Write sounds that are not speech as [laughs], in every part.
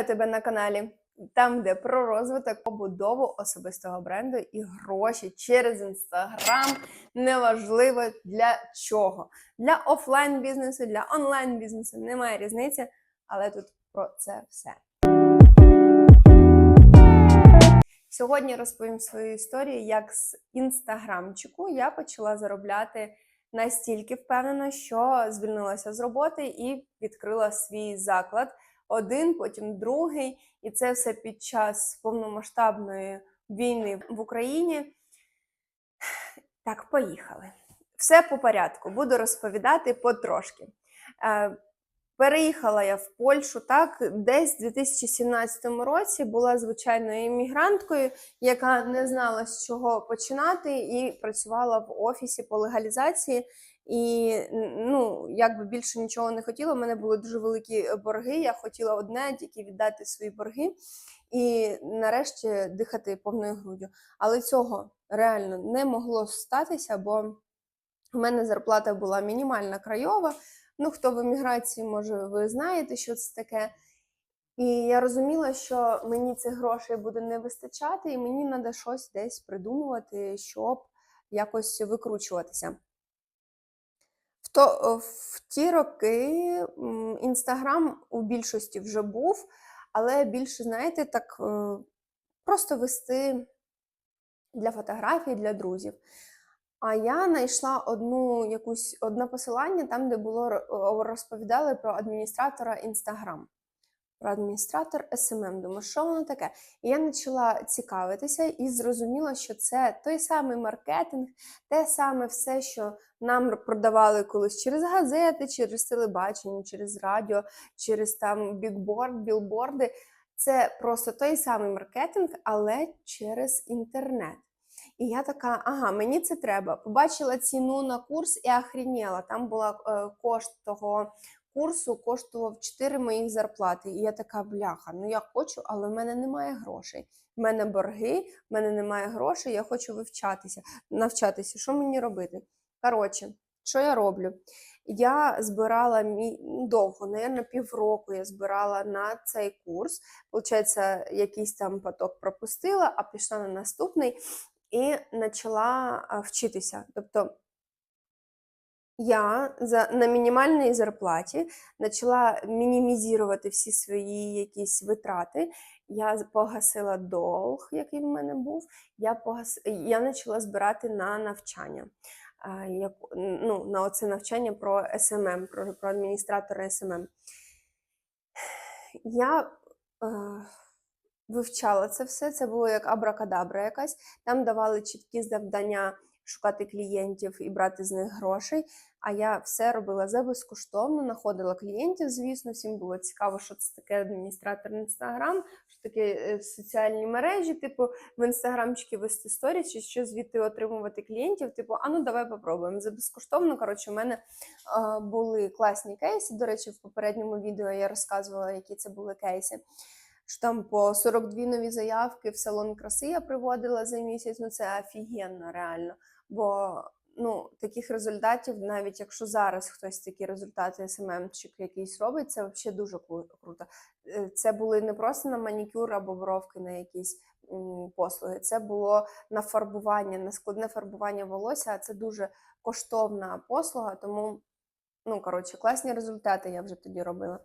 Вітаю тебе на каналі, там, де про розвиток, побудову особистого бренду і гроші через інстаграм. Неважливо для чого. Для офлайн бізнесу, для онлайн бізнесу немає різниці, але тут про це все. Сьогодні розповім свою історію, як з інстаграмчику я почала заробляти настільки впевнено, що звільнилася з роботи і відкрила свій заклад. Один, потім другий, і це все під час повномасштабної війни в Україні. Так, поїхали. Все по порядку, буду розповідати потрошки. Е, Переїхала я в Польщу так, десь в 2017 році була звичайною іммігранткою, яка не знала з чого починати, і працювала в офісі по легалізації. І ну, якби більше нічого не хотіла. У мене були дуже великі борги. Я хотіла одне тільки віддати свої борги і нарешті дихати повною груддю. Але цього реально не могло статися, бо в мене зарплата була мінімальна крайова. Ну, хто в еміграції, може, ви знаєте, що це таке. І я розуміла, що мені цих грошей буде не вистачати, і мені треба щось десь придумувати, щоб якось викручуватися. То, в ті роки інстаграм у більшості вже був, але більше, знаєте, так е, просто вести для фотографій, для друзів. А я знайшла одну якусь одне посилання там, де було розповідали про адміністратора Інстаграм, про адміністратор SMM. Думаю, що воно таке? І я почала цікавитися і зрозуміла, що це той самий маркетинг, те саме все, що нам продавали колись через газети, через телебачення, через радіо, через там бікборд, білборди. Це просто той самий маркетинг, але через інтернет. І я така, ага, мені це треба. Побачила ціну на курс і охрініла. Там була е, кошт того курсу, коштував 4 моїх зарплати. І я така, бляха, ну я хочу, але в мене немає грошей. В мене борги, в мене немає грошей, я хочу вивчатися, навчатися. Що мені робити? Коротше, що я роблю? Я збирала мій довго, наверное, півроку я збирала на цей курс. Получається, якийсь там поток пропустила, а пішла на наступний і почала вчитися. Тобто я за, на мінімальній зарплаті почала мінімізувати всі свої якісь витрати. Я погасила долг, який в мене був. Я погас... я почала збирати на навчання. Як, ну, На оце навчання про СММ, про, про адміністратора СММ. Я е, вивчала це все. Це було як абракадабра якась. Там давали чіткі завдання шукати клієнтів і брати з них грошей. А я все робила за безкоштовно, знаходила клієнтів. Звісно, всім було цікаво, що це таке адміністратор інстаграм, що таке е, соціальні мережі, типу в інстаграмчики вести сторіс, чи що звідти отримувати клієнтів. Типу, а ну давай попробуємо. За безкоштовно. Коротше, у мене е, були класні кейси. До речі, в попередньому відео я розказувала, які це були кейси що там по 42 нові заявки в салон краси я приводила за місяць. Ну це офігенно реально. Бо ну, таких результатів, навіть якщо зараз хтось такі результати СММчик якийсь робить, це взагалі дуже круто. Е, це були не просто на манікюр або бровки на якісь послуги. Це було на фарбування, на складне фарбування волосся, а це дуже коштовна послуга, тому, ну, коротше, класні результати я вже тоді робила.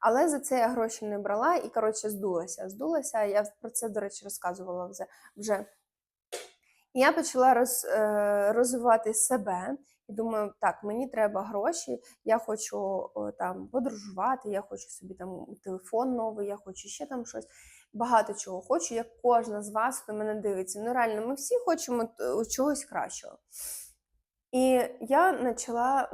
Але за це я гроші не брала і, коротше, здулася. Здулася, я про це, до речі, розказувала вже. І я почала роз, е, розвивати себе. І думаю, так, мені треба гроші, я хочу там подорожувати, я хочу собі там телефон новий, я хочу ще там щось. Багато чого хочу, як кожна з вас, хто мене дивиться. Ну, реально, ми всі хочемо чогось кращого. І я почала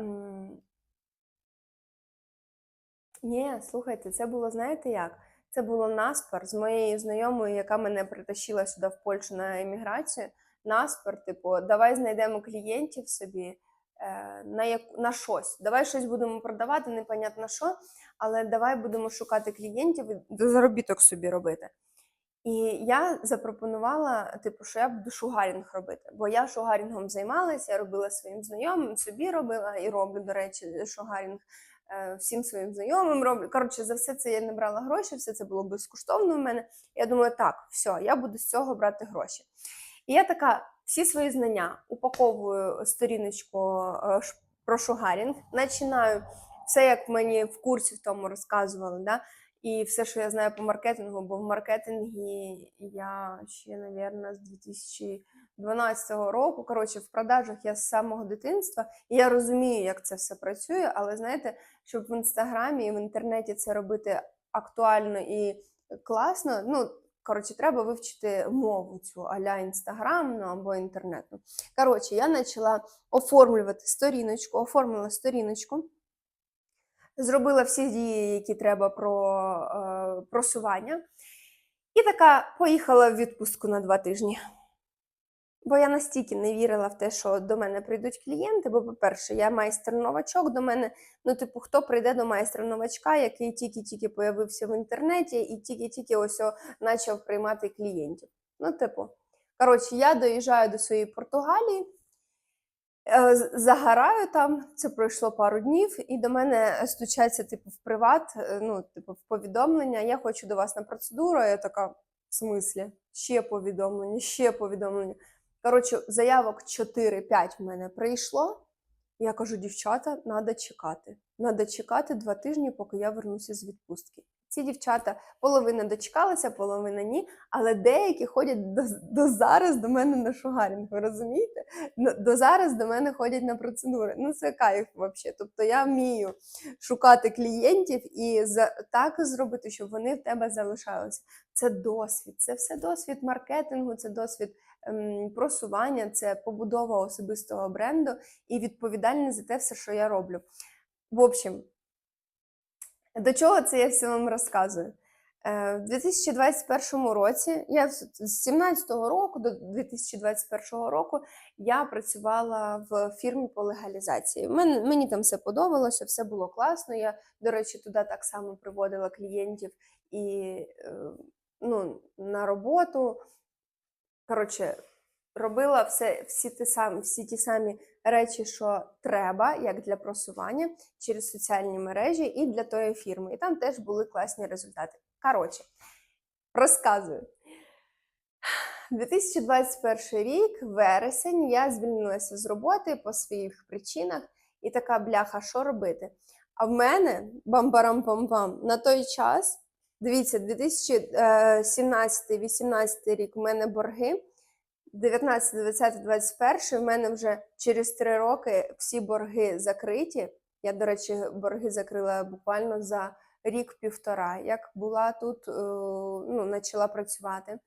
ні, слухайте, це було, знаєте як? Це було наспор з моєю знайомою, яка мене притащила сюди в Польщу на еміграцію. Наспор, типу, давай знайдемо клієнтів собі е, на як, на щось. Давай щось будемо продавати, непонятно що, але давай будемо шукати клієнтів і заробіток собі робити. І я запропонувала, типу, що я буду шугарінг робити, бо я шугарінгом займалася, я робила своїм знайомим, собі робила і роблю, до речі, шугарінг. Е, всім своїм знайомим роблю. Коротше, за все це я не брала гроші, все це було безкоштовно у мене. Я думаю, так, все, я буду з цього брати гроші. І я така всі свої знання упаковую сторіночку е, про шугарінг, починаю все, як мені в курсі в тому розказували, да? І все, що я знаю по маркетингу, бо в маркетингі я ще, мабуть, з 2012 року. Коротше, в продажах я з самого дитинства, і я розумію, як це все працює, але знаєте, щоб в інстаграмі і в інтернеті це робити актуально і класно, ну. Коротше, треба вивчити мову цю аля інстаграмну або інтернетну. Коротше, я почала оформлювати сторіночку, оформила сторіночку, зробила всі дії, які треба про е, просування, і така поїхала в відпустку на два тижні. Бо я настільки не вірила в те, що до мене прийдуть клієнти. Бо, по-перше, я майстер-новачок. До мене, ну, типу, хто прийде до майстра-новачка, який тільки-тільки появився в інтернеті і тільки-тільки ось почав приймати клієнтів. Ну, типу, коротше, я доїжджаю до своєї Португалії, загораю там. Це пройшло пару днів, і до мене стучаться, типу, в приват, е, ну, типу, в повідомлення. Я хочу до вас на процедуру. Я така, в смислі, ще повідомлення, ще повідомлення. Коротше, заявок 4-5 в мене прийшло. Я кажу, дівчата, треба чекати. Треба чекати два тижні, поки я вернуся з відпустки. Ці дівчата половина дочекалася, половина ні, але деякі ходять до, до зараз до мене на шугарінг. Ви розумієте? Ну, До зараз до мене ходять на процедури. Ну це кайф взагалі. Тобто я вмію шукати клієнтів і так зробити, щоб вони в тебе залишалися. Це досвід, це все досвід маркетингу, це досвід ем, просування, це побудова особистого бренду і відповідальність за те все, що я роблю. В общем, до чого це я все вам розказую? Е, В 2021 році, я з 2017 року до 2021 року я працювала в фірмі по легалізації. Мен- Мені там все подобалося, все було класно. Я, до речі, туди так само приводила клієнтів і е, ну, на роботу. Коротше, робила все, всі, ті самі, всі ті самі речі, що треба, як для просування через соціальні мережі і для тої фірми. І там теж були класні результати. Коротше, розказую. 2021 рік, вересень, я звільнилася з роботи по своїх причинах, і така бляха, що робити? А в мене бам-барам-пам-пам на той час, дивіться, 2017-18 рік в мене борги. 19, 20, 21 в мене вже через три роки всі борги закриті. Я, до речі, борги закрила буквально за рік-півтора, як була тут, е, ну, почала працювати.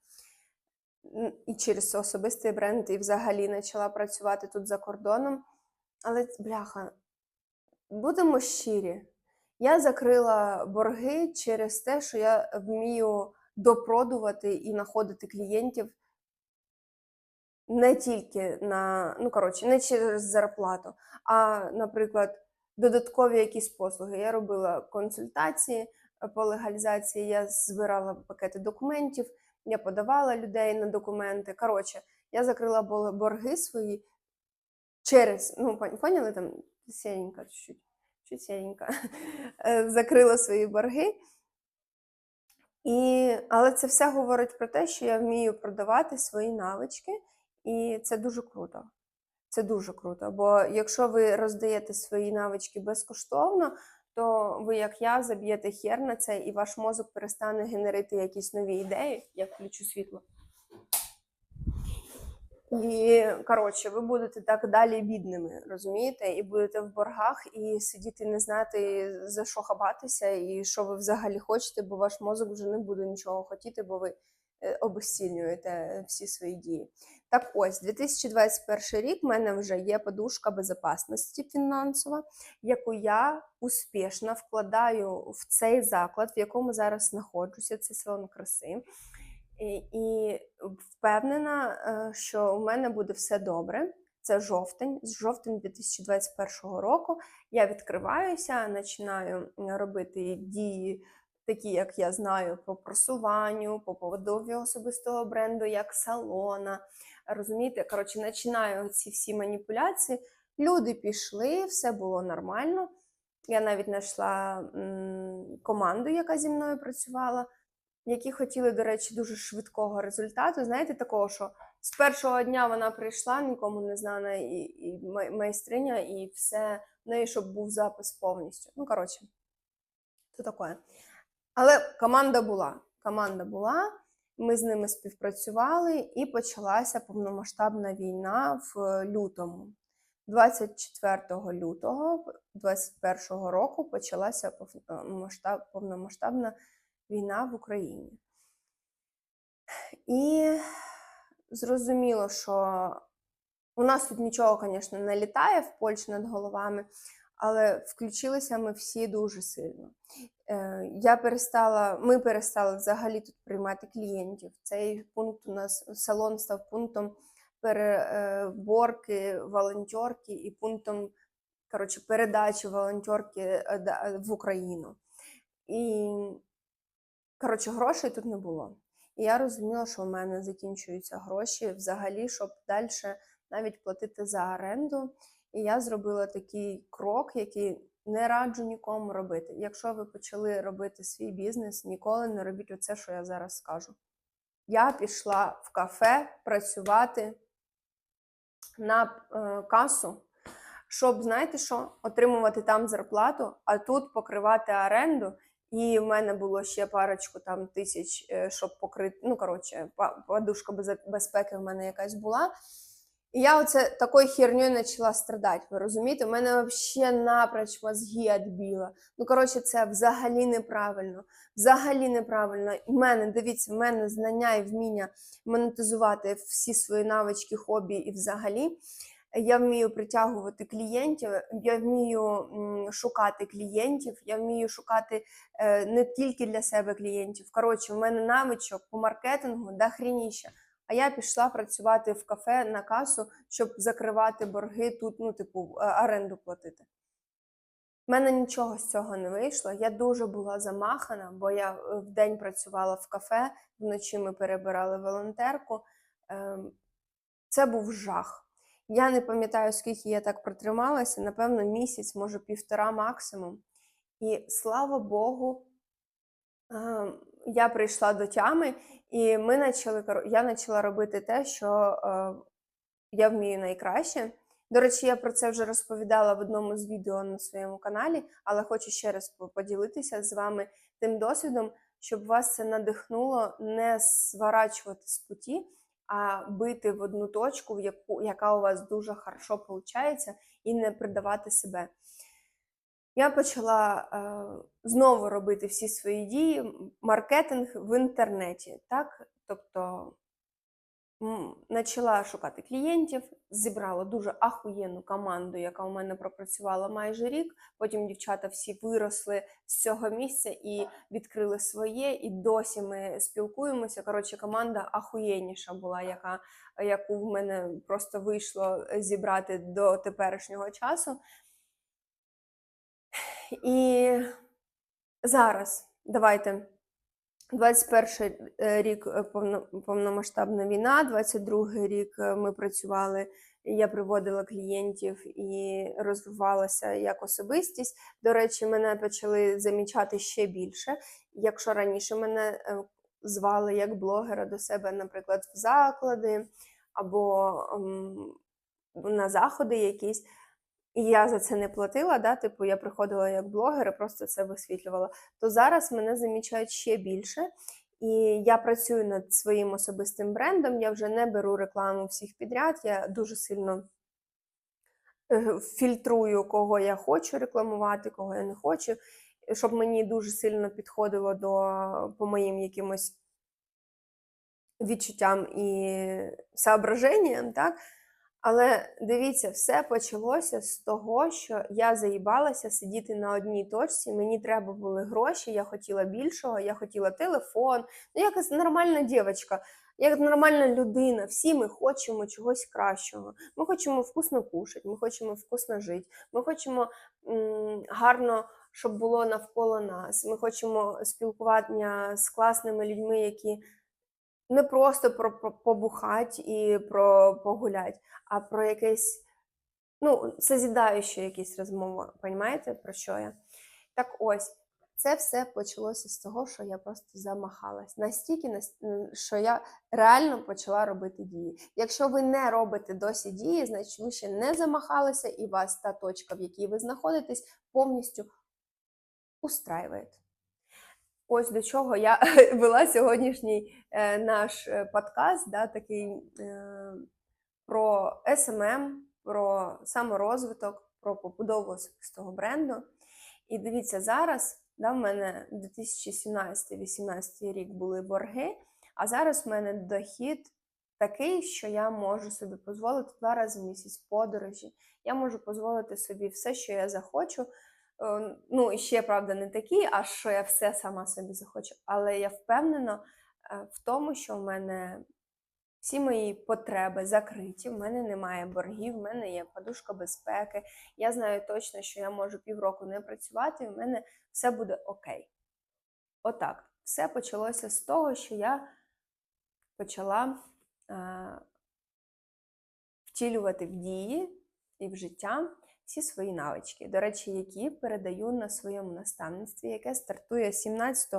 І через особистий бренд, і взагалі почала працювати тут за кордоном. Але, бляха, будемо щирі. Я закрила борги через те, що я вмію допродувати і знаходити клієнтів не тільки на, ну коротше, не через зарплату, а, наприклад, додаткові якісь послуги. Я робила консультації е, по легалізації, я збирала пакети документів, я подавала людей на документи. Коротше, я закрила борги свої через, ну, поняли, там сіренька чуть-чуть, чуть сіренька, [laughs] Е, закрила свої борги. І, але це все говорить про те, що я вмію продавати свої навички, і це дуже круто. Це дуже круто. Бо якщо ви роздаєте свої навички безкоштовно, то ви, як я, заб'єте хер на це, і ваш мозок перестане генерити якісь нові ідеї. Я включу світло. І коротше, ви будете так далі бідними, розумієте? І будете в боргах і сидіти, не знати за що хабатися, і що ви взагалі хочете, бо ваш мозок вже не буде нічого хотіти, бо ви е, обесцінюєте всі свої дії. Так ось, 2021 рік в мене вже є подушка безпечності фінансова, яку я успішно вкладаю в цей заклад, в якому зараз знаходжуся. Це салон краси. І, і впевнена, е, що у мене буде все добре. Це жовтень, з жовтень 2021 року. Я відкриваюся, починаю робити дії, такі, як я знаю, по просуванню, по побудові особистого бренду, як салона. Розумієте, коротше, починаю ці всі маніпуляції. Люди пішли, все було нормально. Я навіть знайшла команду, яка зі мною працювала, які хотіли, до речі, дуже швидкого результату. Знаєте, такого, що з першого дня вона прийшла, нікому не знана, і, і майстриня, і все в неї, щоб був запис повністю. Ну, коротше, це таке. Але команда була. Команда була. Ми з ними співпрацювали, і почалася повномасштабна війна в лютому. 24 лютого 2021 року почалася повномасштабна війна в Україні. І зрозуміло, що у нас тут нічого, звісно, не літає в Польщі над головами, але включилися ми всі дуже сильно. Е, Я перестала, ми перестали взагалі тут приймати клієнтів. Цей пункт у нас салон став пунктом переборки волонтерки і пунктом коротше, передачі волонтерки е, в Україну. І коротше, грошей тут не було. І я розуміла, що у мене закінчуються гроші взагалі, щоб далі навіть платити за оренду. І я зробила такий крок, який не раджу нікому робити. Якщо ви почали робити свій бізнес, ніколи не робіть оце, що я зараз скажу. Я пішла в кафе працювати на е, касу, щоб, знаєте що, отримувати там зарплату, а тут покривати оренду. І в мене було ще парочку там тисяч, е, щоб покрити. Ну, коротше, подушка безпеки в мене якась була. І я оце такою херньою почала страдати. Ви розумієте? У мене взагалі напроч мозги відбіла. Ну, коротше, це взагалі неправильно. Взагалі неправильно. У мене, дивіться, в мене знання і вміння монетизувати всі свої навички, хобі і взагалі. Я вмію притягувати клієнтів, я вмію шукати клієнтів, я вмію шукати е, не тільки для себе клієнтів. Коротше, в мене навичок по маркетингу да хрініще. А я пішла працювати в кафе на касу, щоб закривати борги тут, ну, типу, е, оренду платити. У мене нічого з цього не вийшло. Я дуже була замахана, бо я е, вдень працювала в кафе, вночі ми перебирали волонтерку. Ем, Це був жах. Я не пам'ятаю, скільки я так протрималася, напевно, місяць, може півтора максимум. І слава Богу, ем, я прийшла до тями, і ми почали, я почала робити те, що е, я вмію найкраще. До речі, я про це вже розповідала в одному з відео на своєму каналі, але хочу ще раз поділитися з вами тим досвідом, щоб вас це надихнуло не зворачувати з путі, а бити в одну точку, в яку, яка у вас дуже хорошо виходить, і не придавати себе. Я почала е, знову робити всі свої дії, маркетинг в інтернеті. Так? Тобто почала шукати клієнтів, зібрала дуже ахуєнну команду, яка у мене пропрацювала майже рік. Потім дівчата всі виросли з цього місця і відкрили своє, і досі ми спілкуємося. Коротше, команда ахуєнніша була, яка, яку в мене просто вийшло зібрати до теперішнього часу. І зараз давайте 21 е, рік е, повномасштабна війна, 22 рік е, ми працювали, я приводила клієнтів і розвивалася як особистість. До речі, мене почали замічати ще більше. Якщо раніше мене звали як блогера до себе, наприклад, в заклади або на заходи якісь. І я за це не платила, да, типу я приходила як блогер і просто це висвітлювала. То зараз мене замічають ще більше, і я працюю над своїм особистим брендом. Я вже не беру рекламу всіх підряд. Я дуже сильно е, фільтрую, кого я хочу рекламувати, кого я не хочу, щоб мені дуже сильно підходило до по моїм якимось відчуттям і соображенням, так? Але дивіться, все почалося з того, що я заїбалася сидіти на одній точці. Мені треба були гроші, я хотіла більшого, я хотіла телефон. Ну, якась нормальна дівчинка, як нормальна людина. Всі ми хочемо чогось кращого. Ми хочемо вкусно кушати, ми хочемо вкусно жити, ми хочемо м, гарно, щоб було навколо нас. Ми хочемо спілкування з класними людьми, які не просто про, про побухать і про погулять, а про якесь ну, созідаючі якісь розмови, розумієте, про що я? Так ось, це все почалося з того, що я просто замахалась. Настільки, що я реально почала робити дії. Якщо ви не робите досі дії, значить ви ще не замахалися, і вас та точка, в якій ви знаходитесь, повністю устраює. Ось до чого я [laughs] вела сьогоднішній е, наш е, подкаст, да, такий е, про SMM, про саморозвиток, про побудову особистого бренду. І дивіться, зараз да, в мене 2017-2018 рік були борги, а зараз в мене дохід такий, що я можу собі дозволити два рази в місяць подорожі. Я можу дозволити собі все, що я захочу. Е, Ну, ще, правда, не такі, а що я все сама собі захочу. Але я впевнена е, в тому, що в мене всі мої потреби закриті, в мене немає боргів, в мене є подушка безпеки. Я знаю точно, що я можу півроку не працювати, і в мене все буде окей. Отак. Все почалося з того, що я почала е, втілювати в дії і в життя всі свої навички, до речі, які передаю на своєму наставництві, яке стартує 17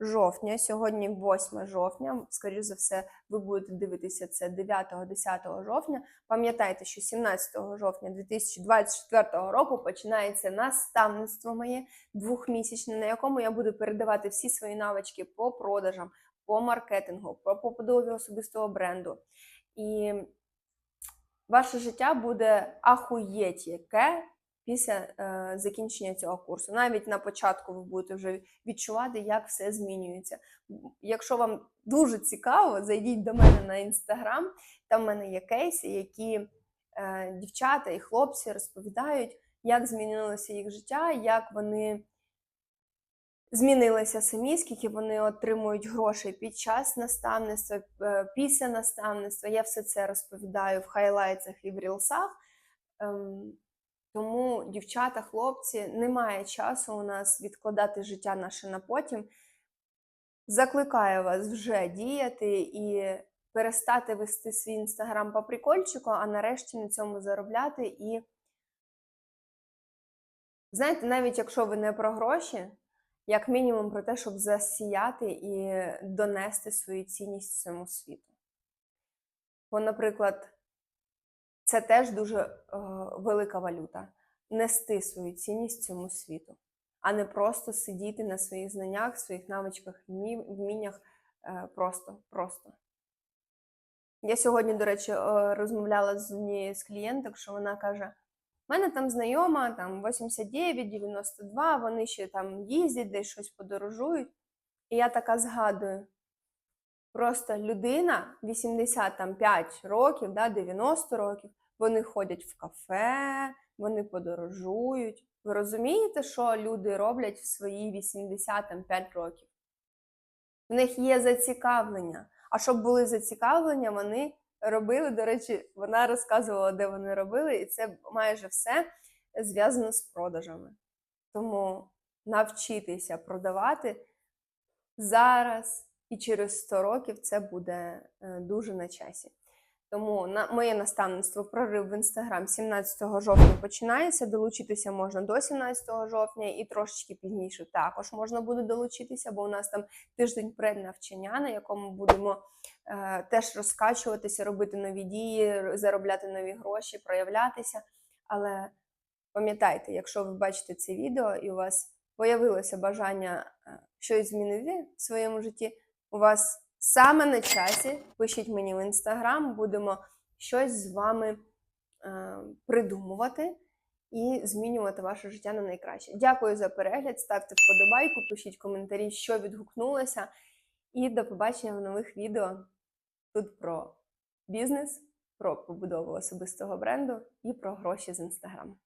жовтня. Сьогодні 8 жовтня. Скоріше за все, ви будете дивитися це 9-10 жовтня. Пам'ятайте, що 17 жовтня 2024 року починається наставництво моє двохмісячне, на якому я буду передавати всі свої навички по продажам, по маркетингу, по побудові особистого бренду. І ваше життя буде ахуєть яке після е, закінчення цього курсу. Навіть на початку ви будете вже відчувати, як все змінюється. Якщо вам дуже цікаво, зайдіть до мене на інстаграм. Там в мене є кейси, які е, дівчата і хлопці розповідають, як змінилося їх життя, як вони змінилися самі, скільки вони отримують грошей під час наставництва, е, після наставництва. Я все це розповідаю в хайлайтсах і в рілсах. Ем, Тому, дівчата, хлопці, немає часу у нас відкладати життя наше на потім. Закликаю вас вже діяти і перестати вести свій інстаграм по прикольчику, а нарешті на цьому заробляти. І знаєте, навіть якщо ви не про гроші, як мінімум про те, щоб засіяти і донести свою цінність цьому світу. Бо, наприклад, це теж дуже е, велика валюта нести свою цінність цьому світу, а не просто сидіти на своїх знаннях, своїх навичках, вмі- вміннях е, просто, просто. Я сьогодні, до речі, е, розмовляла з однією з клієнток, що вона каже: у мене там знайома, там 89, 92, вони ще там їздять, десь щось подорожують. І я така згадую. Просто людина 85 років, да, 90 років, вони ходять в кафе, вони подорожують. Ви розумієте, що люди роблять в свої 85 років? В них є зацікавлення. А щоб були зацікавлення, вони робили. До речі, вона розказувала, де вони робили, і це майже все зв'язано з продажами. Тому навчитися продавати зараз і через 100 років це буде е, дуже на часі. Тому на моє наставництво прорив в інстаграм 17 жовтня починається. Долучитися можна до 17 жовтня і трошечки пізніше також можна буде долучитися, бо у нас там тиждень преднавчання, на якому будемо теж розкачуватися, робити нові дії, заробляти нові гроші, проявлятися. Але пам'ятайте, якщо ви бачите це відео і у вас появилося бажання е, щось змінити в своєму житті, у вас саме на часі. Пишіть мені в інстаграм, будемо щось з вами е, придумувати і змінювати ваше життя на найкраще. Дякую за перегляд, ставте вподобайку, пишіть коментарі, що відгукнулося. І до побачення в нових відео тут про бізнес, про побудову особистого бренду і про гроші з інстаграму.